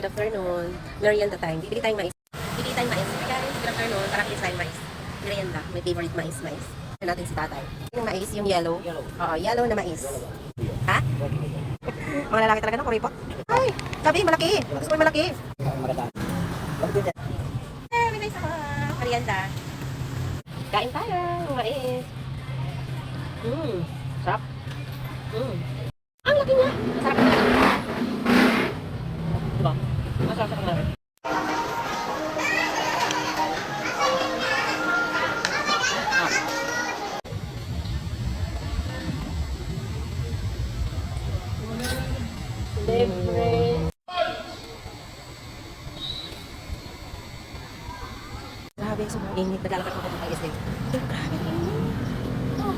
Good afternoon. Merienda time. Bibili tayong mais. Bibili tayong mais. Guys, good afternoon. Para kilis tayong mais. Merienda. My favorite mais, mais. Ito natin si tatay. Yung mais, yung yellow. Oo, yellow na mais. Ha? Mga lalaki talaga no, kuripot. Ay, sabi, malaki. Gusto ko yung malaki. Eh, may mais ako. Merienda. Kain tayo. Mais. Mmm. Sarap. Mmm. Grabe, sobrang init. Naglalakad ko ng isip. Grabe, init. Oh.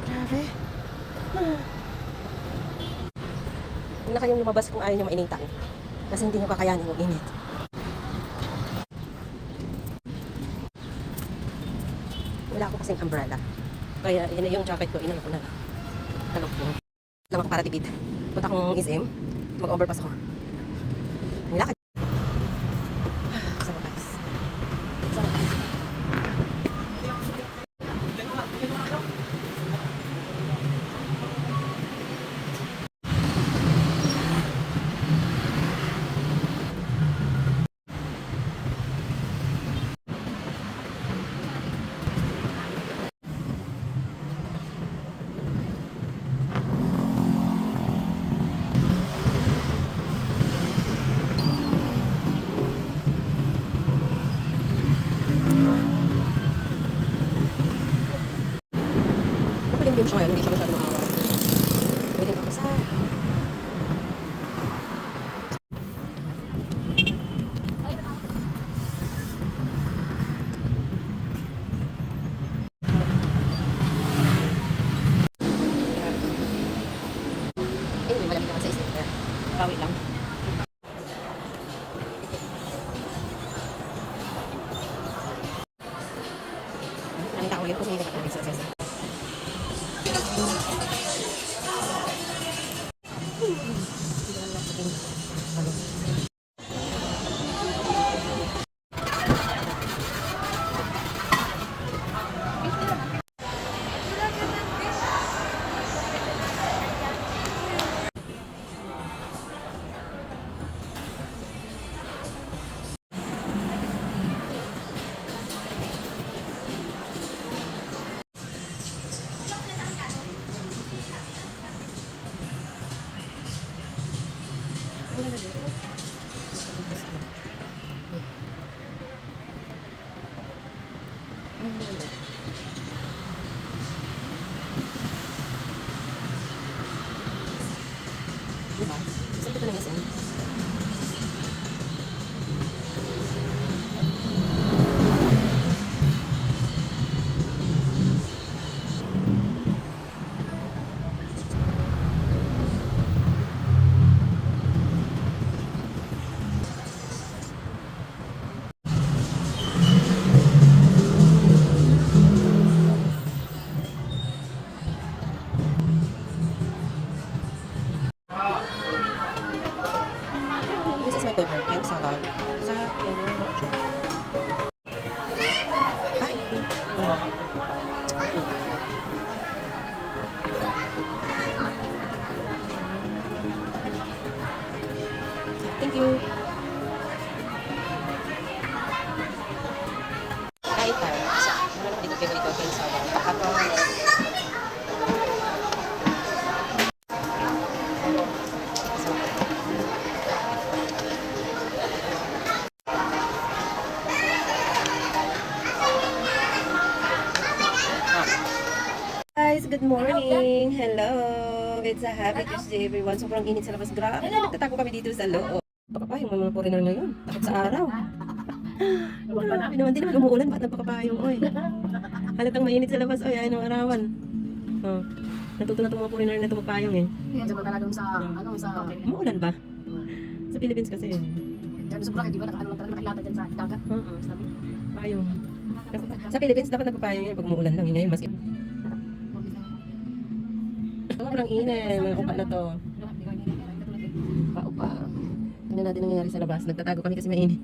Grabe. Huwag na kayong lumabas kung ayaw nyo mainitan. Kasi hindi nyo kakayanin yung init. Wala ako kasing umbrella. Kaya yun yung jacket ko, inano ko na lang. Talok ko. Lang ako para tipid. Punta akong SM, mag-overpass ako. よかった。Good morning! Hello! It's a happy Tuesday everyone. Sobrang init sa labas. Grabe, nagtatago kami dito sa loob. Pakapayong, may mga foreigner ngayon. Takot sa araw. Grabe naman, di naman umuulan. Ba't nagpakapayong, oy? Halatang mainit sa labas, oy. Ayaw ng arawan. Oh. Natuto na itong mga foreigner na tumapayong eh. Yan, sa doon sa, ano, sa, Umuulan ba? Sa Philippines kasi. dyan sa Boracay, di ba, naka, ano lang talaga, nakilata dyan sa dagat. Oo. Payong. Sa Philippines, dapat nagpapayong yan pag umuulan lang. Yun Ngayon, mas Sobrang init. Mga upa na to. Tingnan natin ang nangyari sa labas. Nagtatago kami kasi mainit.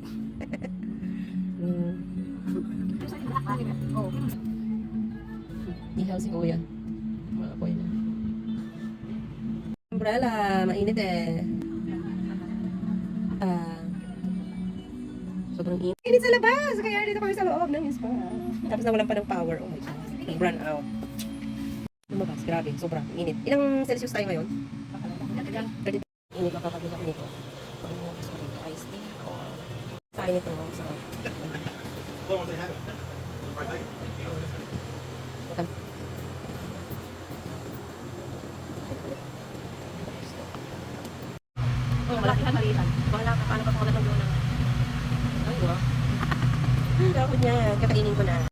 mm. Oh. Ihaw si kuya. Mga apoy na. Umbrella, mainit eh. Ah. sobrang init. Init sa labas! Kaya dito kami sa loob ng spa. Tapos nawalan pa ng power. Oh my God. Nag-run out. Lumabas, grabe. Sobrang init. Ilang Celsius tayo ngayon? 30. Init lang kapag nila nito. Gusto ko dito? Iced tea? O... Kain ito. Sa... Oh, malaki ka malitan. Bahala ka, paano ka pangalan ng doon Ay, wow. Pero niya, kakainin ko na.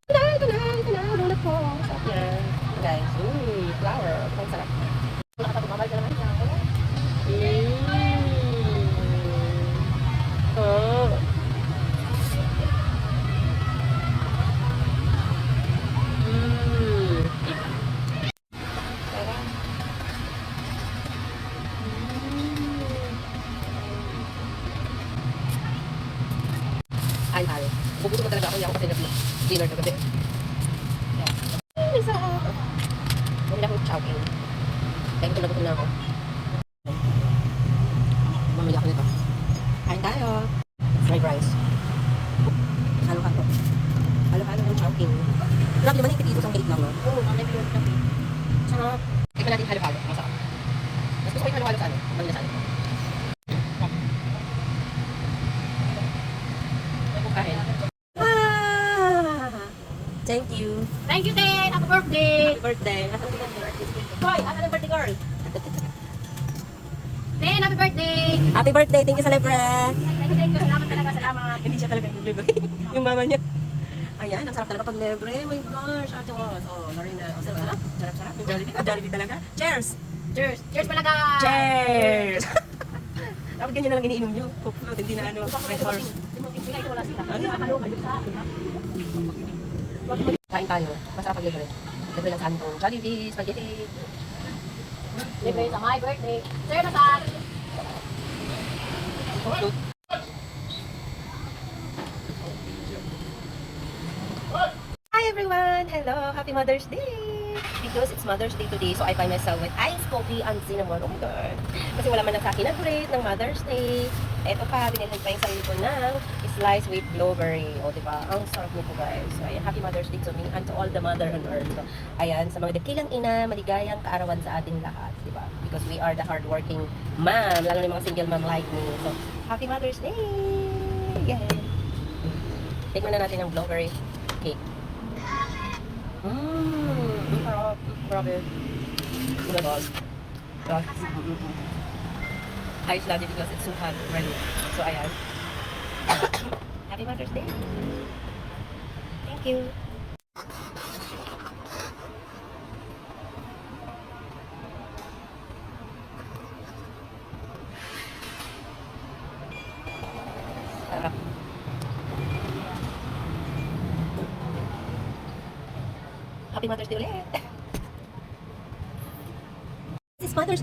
Thank you. Thank you, Ten! Happy birthday! Happy birthday. Happy birthday. Hoy, asa ng birthday girl? Ten, happy birthday! Happy birthday. Thank you sa libre. Thank you, thank you. Salamat talaga, salamat. Hindi siya talaga yung libre. yung mama niya. Ayan, ang sarap talaga pag libre. My gosh, ate. Oh, Lorena. Ang sarap, sarap. Sarap, sarap. Yung Jollibee. Ang Jollibee talaga. Cheers! Cheers! Cheers pala, guys! Cheers! Dapat ganyan na lang iniinom nyo. Coke float, hindi na ano. Red horse. Kain tayo. Masarap pag libre. Libre lang sa amin itong Jollibee, spaghetti. Libre sa my birthday. Sir, float. Hi everyone! Hello! Happy Mother's Day! Because it's Mother's Day today, so I find myself with iced coffee and cinnamon. Oh my God! Kasi wala man lang sa akin nag-rate ng Mother's Day. Ito pa, binilhan pa yung sarili ko ng slice with blueberry. O, di ba? Ang sarap nito guys. So, ayan, Happy Mother's Day to me and to all the mother on earth. Ayan, sa mga dakilang ina, maligayang kaarawan sa ating lahat. Di ba? Because we are the hardworking mom, lalo na yung mga single mom like me. So, Happy Mother's Day! Yeah! Tikman na natin ang blueberry cake. Mmm. Grabe. I just love it because it's so hot already. So, ayan. Happy Mother's Day. Thank you.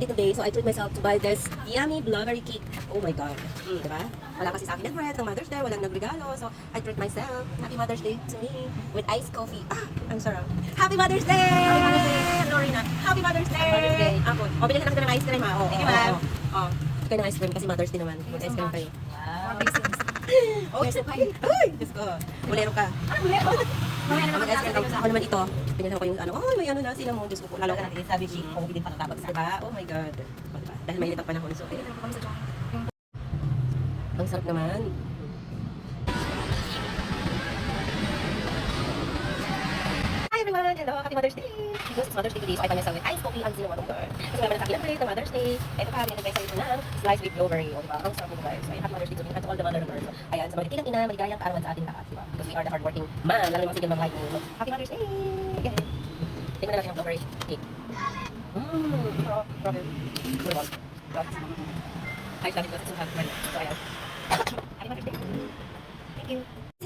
Day today, so I treat myself to buy this yummy blueberry cake. Oh my God. Mm, diba? Wala kasi sa akin ng bread ng Mother's Day, walang nagregalo. So, I treat myself. Happy Mother's Day to me with iced coffee. Ah, ang sarap. Happy Mother's Day! Happy Mother's Day! Lorena, Happy Mother's Day! Happy Mother's Day. Ako. O, bilhin na kita ng ice cream, ha? Oh, Thank you, oh, ma'am. oh, Oh, kayo ng ice cream kasi Mother's Day naman. Mag-ice cream kayo. Wow. Oh, Diyos ko. Bulero ka. Mamaya na Ako. naman ito. Pinili ko yung ano, oh, may ano na sila mo. Diyos ko po. Lalo ka natin. Sabi si Kobe din patatabag sa diba? Oh my God. Dahil mainit ang panahon. So, pinili ko kami sa. Ang sarap naman. Everyone! Hello! Happy Mother's Day! Because it's Mother's Day today, so I find myself with iced coffee and cinnamon sugar. Kasi wala man sa akin ang break ng Mother's Day. Ito pa, binigay sa ito ng slice with blueberry. O, diba? Ang sarap nito guys. So, happy Mother's Day to me and to all the mother. So, ayan, sa mga tilang ina, maligayang kaarawan sa ating lahat. Diba? Because we are the hardworking man, lalo na mga single mom like me. So, happy Mother's Day! Yeah. Tingnan na natin ang blueberry cake. Mmm, sarap. Grabe. Good one. Grabe. I love it because it's so hot right So, ayan. Happy Mother's Day! Thank you!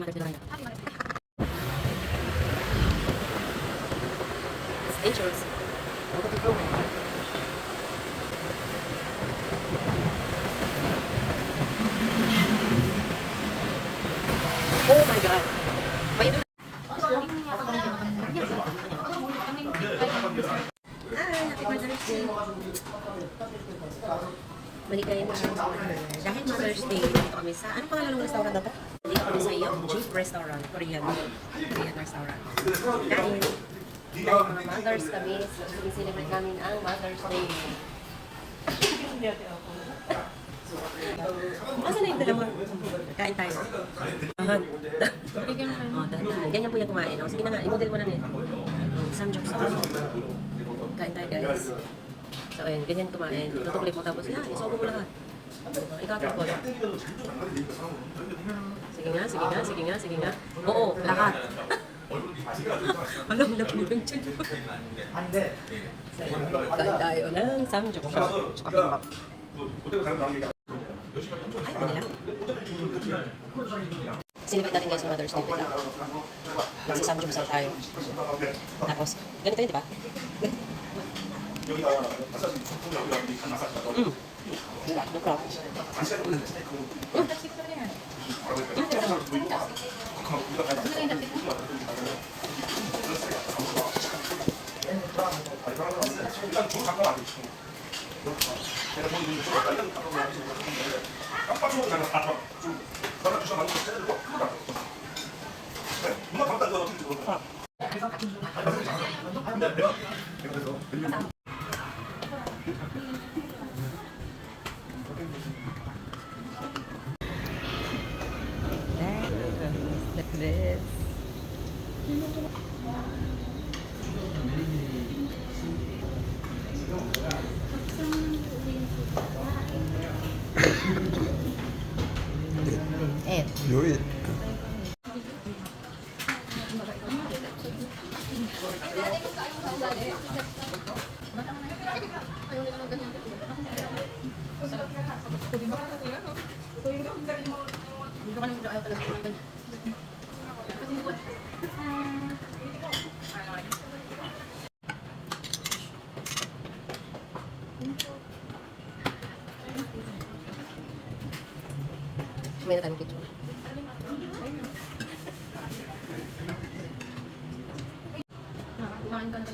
It's dangerous. Maligay na Dahil Mother's Day, dito kami sa, ano pangalan ng restaurant na to? Dito kami sa iyo, Jeep Restaurant, Korean. Korean restaurant. Dahil, dahil mga mothers kami, so sinicelebrate namin ang Mother's Day. Asa na yung dala mo? Kain tayo. Ahan. oh, dahan. Ganyan po yung kumain. Oh, sige na nga, i-model mo na niya. Samjok sa Kain tayo guys. So ayun, ganyan kumain. Tutuklik mo tapos, yan, isobo mo lahat. Ikatap ko. Sige nga, sige nga, sige nga, sige nga. Oo, lahat. Alam, laki. So, ayun, kain tayo ng samjok. Tsaka kimbap. Ay, ano nila? Sinibig natin guys yung Mother's Day pala. Kasi samjok sa tayo. Tapos, ganito yun, di ba? 여기다 마사지 주고 여기다 우리 간 마사지 넣어. 응. 그래서 같은 중. 요리 may na tayong picture. 应该的